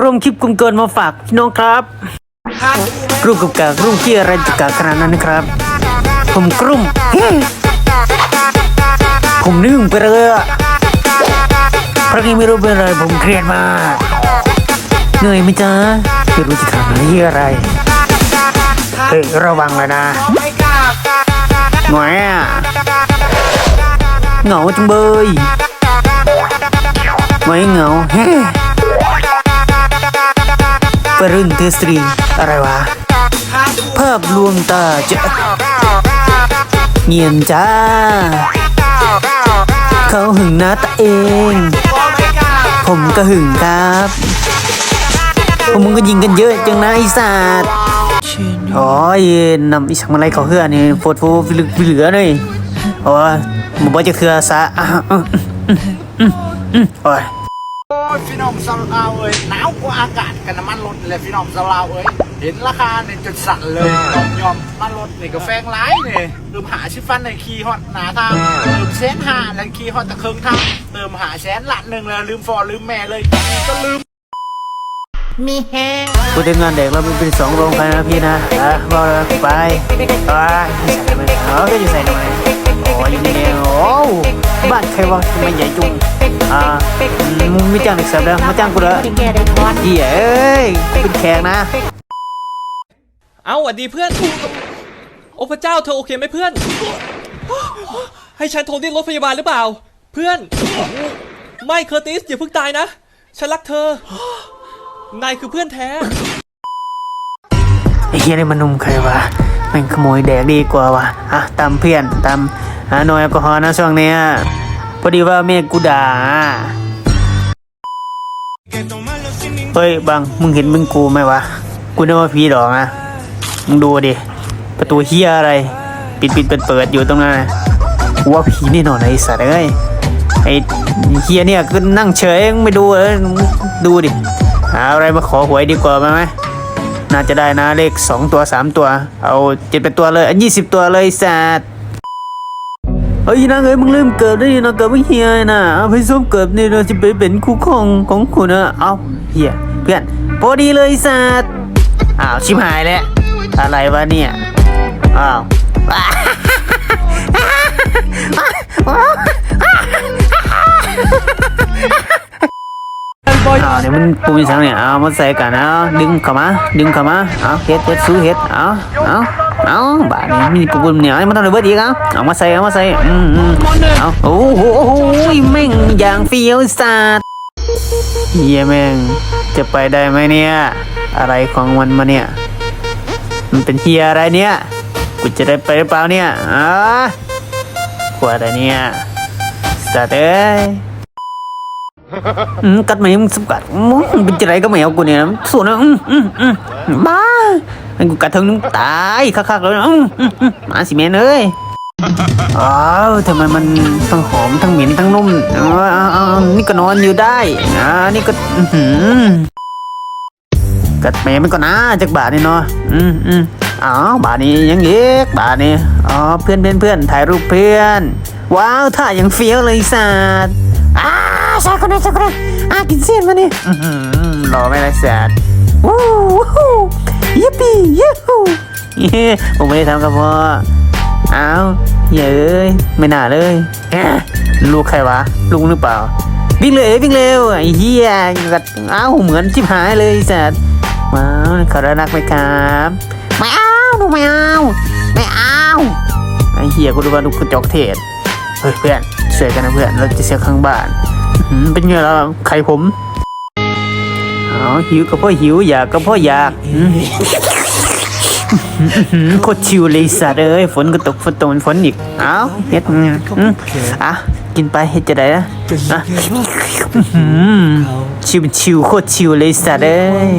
ร่วมคลิปกุ้งเกินมาฝากพี่น้องครับกรุ่มกับกากรุ่มที่อะไรจะกากขนาดนั้นนะครับ ผมกรุ่มผมนึ่งไปเลยอะเพราะนี่ไม่รู้เป็นอะไรผมเครียดมากเหนื่อยไหมจ๊ะไม่รู้จะทำอะไรเฮ้ยระวังเลยนะหน่อยอะเหงาจังเบยไม่เหงาเฮ้ ปรุนเทสตรี อะไรวะ ภาพลวงตาจะเงียนจ้า เขาหึงนะตาเอง ผมก็หึงครับพวกมึงก็ยิงกันเยอะจังนะไอ้สัตว์โอ้ยนนำอีสังมาไล่เขาเฮือนี่โฟดโฟฟิลึกเหลือเลยอ้ยมึงบอกจะเถื่อซะอะอืมอืมอืมอืมโอ้ย ยพี่น้องสาวลาวเอ้ยหนาวกว่าอากาศกันน้ำมันลดเลยพี่น้องสาวลาวเอ้ยเห็นราคาเนี่ยจนสั่นเลยยอมยอมมันลดนี่ก็แฟงร้ายเนี่ยเติมหาชิฟันในคีย์ฮอตหนาทางเติมแสนห้าแล้วคีย์ฮอตตะเคิงทางเติมหาแสนละหนึ่งแล้วลืมฟอลืมแม่เลยก็ลืมกูได้งานเด็กแล้วมันเป็นสองโรงกันนะพี่นะอะบอกเลยไปอะใส่ทำไมเออก็จะใส่ทำไม อ้ยอยู่นี่เองโอ้บ้านใครวะทำไมใหญ่จุงอ่ามึงไม่จ้างเด็กเสิร์ฟแล้วมาจ้างกูเลยเหี้ยเอ้ยเป็นแขกนะ เอาหวัดดีเพื่อน โอ้พระเจ้าเธอโอเคไหมเพื่อน ให้ฉันโทรเรียกรถพยาบาลหรือเปล่า เพื่อน ไม่เคอร์ติสอย่าเพิ่งตายนะ ฉันรักเธอ นายคือเพื่อนแท้ไอ้เหี้ยนี่มันนุ่มใครวะแม่งขโมยแดกดีกว่าวะอะตามเพื่อนตาม หาหน่อยแอลกอฮอล์นะช่วงเนี้ยพอดีว่าเมียกูด่าเฮ้ยบังมึงเห็นมึงกูไหมวะ กูนึกว่าผีหรอกนะมึงดูดิ ประตูเฮียอะไร ปิดปิดเปิดเปิดอยู่ตรงนั้นนะกูว่าผีแน่นอนไอ้สัตว์เอ้ยไอ้เฮียเนี่ยก็นั่งเฉยไม่ดูเออดูดิหาอะไรมาขอหวยดีกว่าไหมน่าจะได้นะเลขสองตัวสามตัว เอาเจ็ดเป็นตัวเลยยี่สิบตัวเลยสัตว์ เฮ้ยนางเอ้ยมึงลืมเกิดได้ยังนะเกิดไม่เฮียนะเอาไปส้มเกิดนี่เราจะไปเป็นคู่ครองของคุณนะเอาเฮียเพื่อนพอดีเลยสัตว์อ้าวชิบหายแล้วอะไรวะเนี่ยอ้าวเอาเนี่ยมันปูมีสังเนี่ยเอามาใส่กันเอาดึงเข้ามาดึงเข้ามาเอาเฮ็ดเฮ็ดสู้เฮ็ดเอาเอา เอาบ้านี้มีปูนเนี่ยมันต้องระเบิดอีกเอาเอามาใส่เอามาใส่อืมอืมเอาโอ้โหโอ้โหแม่งอย่างเฟี้ยวสัตว์เฮียแม่งจะไปได้ไหมเนี่ย อะไรของมันมาเนี่ย มันเป็นเฮียอะไรเนี่ยกูจะได้ไปหรือเปล่าเนี่ยอ่ากลัวอะไรเนี่ยสัตว์เอ้ยอืมกัดไหมมึงสกัดมึงเป็นจะไรก็ไม่เอากูเนี่ยส่วนนะอืมอือมบ้า ให้กูกัดทั้งนึงตายคักๆเลยอืมอืมาสิแม่เอ้ยอ้าวทำไมมันทั้งหอมทั้งเหม็นทั้งนุ่มอ้าวอ้าวอ้าวนี่ก็นอนอยู่ได้อ่านี่ก็อื้อหือกัดแม่มันก็นะจากบาทนี่เนาะอืมอืมอ้าวบาทนี้ยังเล็กบาทนี้อ๋อเพื่อนเพื่อนเพื่อนถ่ายรูปเพื่อน ว้าวท่ายังเฟี้ยวเลยสัตว์อ้าชายคนนั้ชายคนนั้อ่ากินเส้นมาเนี่ยรอไม่ได้แสดวู้วู้ ยิปปี้ยูฮูเย้ผมไม่ได้ทำกับพ่ออ้าวเย้ยไม่น่าเลยลูกใครวะลุงหรือเปล่า วิ่งเลยวิ่งเร็วไอ้เหี้ยกัดอ้าวเหมือนชิบหายเลยแสดว้าวขอรักไหมครับไม่เอาหนูไม่เอาไม่เอาไอ้เหี้ยกูดูว่าลูกกระจอกเทศเฮ้ยเพื่อนช่วยกันนะเพื่อนเราจะเสียข้างบ้านเป็นไงล่ะไข่ผม เอาหิวก็เพราะหิวอยากก็เพราะอยากอื้ออื้อหือโคตรชิวเลยสัตว์เอ้ยฝนก็ตกฝนตกฝนอีกเอาเฮ็ดอืมอืมอะกินไปเฮ็ดจะได้นะอะอื้อหือชิวชิวโคตรชิวเลยสัตว์เอ้ย